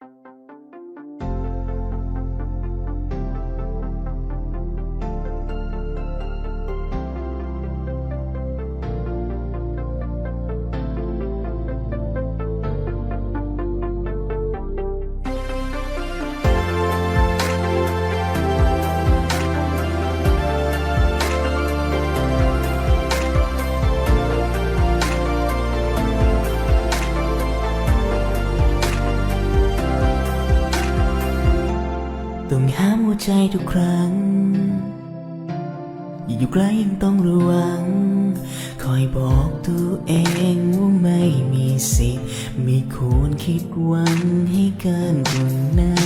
ต้ ใจทุกครั้งอยู่ใกล้ยังต้องระวัง คอยบอกตัวเองว่าไม่มีสิทธิ์ไม่ควรคิดหวังให้เกินกว่านั้น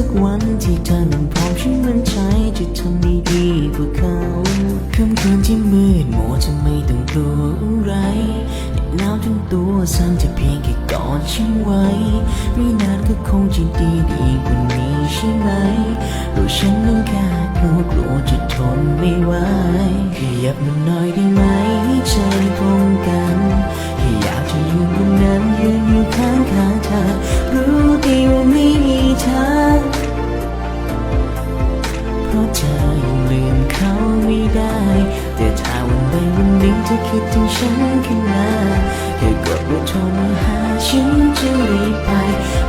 สักวันที่เธอนั้นพร้อมฉันมั่นใจจะทำดีดีกว่าเขาค่ำคืนที่มืดมัวจะไม่ต้องกลัวอะไรหนาวทั้งตัวสั่นจะเพียงแค่กอดฉันไว้ไม่นานก็คงจะดีดีกว่านี้ใช่ไหมรู้ฉันนั้นแค่กลัวกลัวจะทนไม่ไหวขยับมาหน่อยได้ไหม วันหนึ่คิดถึงฉันขึ้นมาแค่กดว่าโทรมาหาฉันจะรีบไป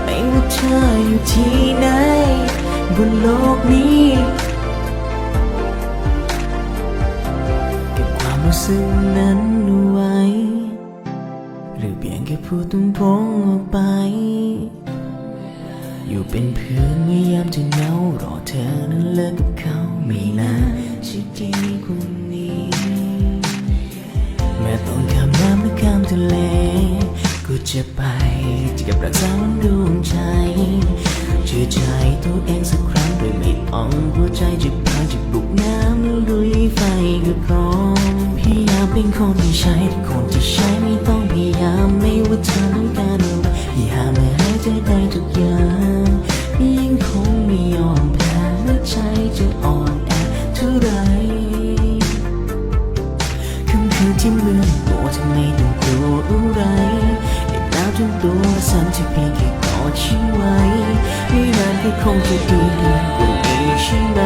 ไม่ว่าเธออยู่ที่ไหน บนโลกนี้เก็บความรู้สึกนั้นเอาไว้ หรือเพียงแค่พูดตรงๆออกไป อยู่เป็นเพื่อนเมื่อยามจะเหงารอเธอนั้นเลิกกับเขาไม่นานจะดีว่านี้แทะเลก็จะไปจะก็บรักษาวันดวงใจเชื่อใจตัวเองสักครั้งโดยไม่ต้องหัวใจจะพาจะบุกน้ำลุยไฟก็พร้อมพยายามเป็นคนที่ใช่คนที่ใช่ไม่ต้องพยายามไม่ว่าเธอต้องการอะไรอย่ามาให้เธอได้ทุกอย่างยังคงไม่ยอมแพ้เมื่อใจจะอ่อนแอเท่าไร เด็กหนาวจนตัวสั่นที่เพียงแค่กอดฉันไว้ไม่นานก็คงจะดีกว่านี้ใช่ไหม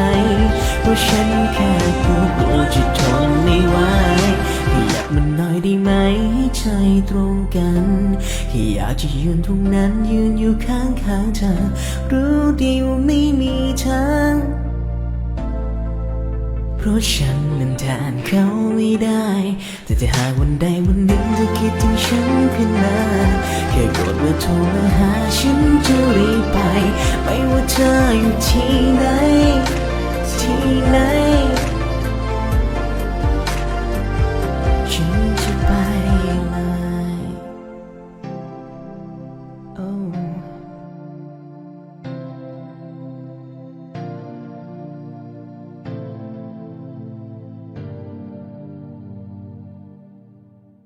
เพราะฉันแค่กลัวกลัวจะทนไม่ไหวขยับมันหน่อยได้ไหมใจตรงกันแค่อยากจะยืนตรงนั้นยืนอยู่ข้างข้างๆเธอ รู้ดีว่าไม่มีทาง เพราะฉันนั้นแทนเขาไม่ได้ แต่จะหากวันใดวันหนึ่งเธอคิดถึงฉันขึ้นมาแค่กดว่าโทรมาหาฉันจะรีบไป ไม่ว่าเธออยู่ที่ไหน